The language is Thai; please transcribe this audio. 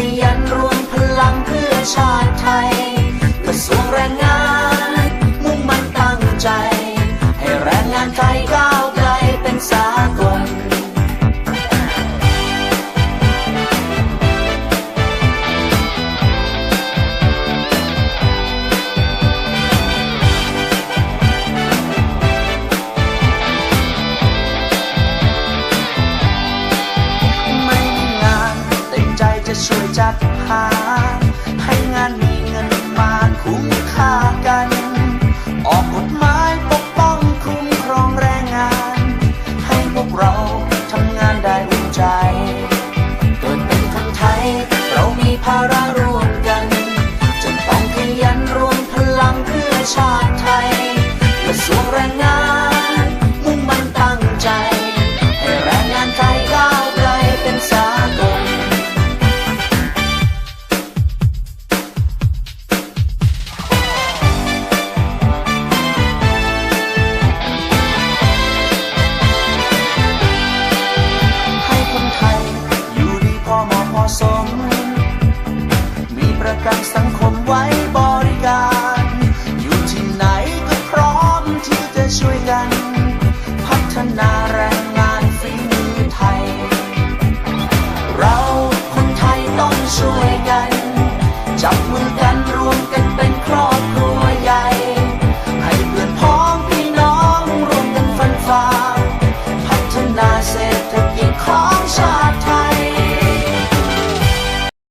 ขยันรวมพลังเพื่อชาติ ช่วยจัดหา ให้งานมีเงินมาคุ้มค่ากัน ออกกฎหมายปกป้องคุ้มครองแรงงาน ให้พวกเราทำงานได้อุ่นใจ เกิดเป็นคนไทย เรามีภาระร่วมกันจะต้องขยันรวมพลังเพื่อชาติไทยและทรวงแรงงาน กานสังคมไว้บริการ อยู่ที่ไหนก็พร้อมที่จะช่วยกัน พัฒนา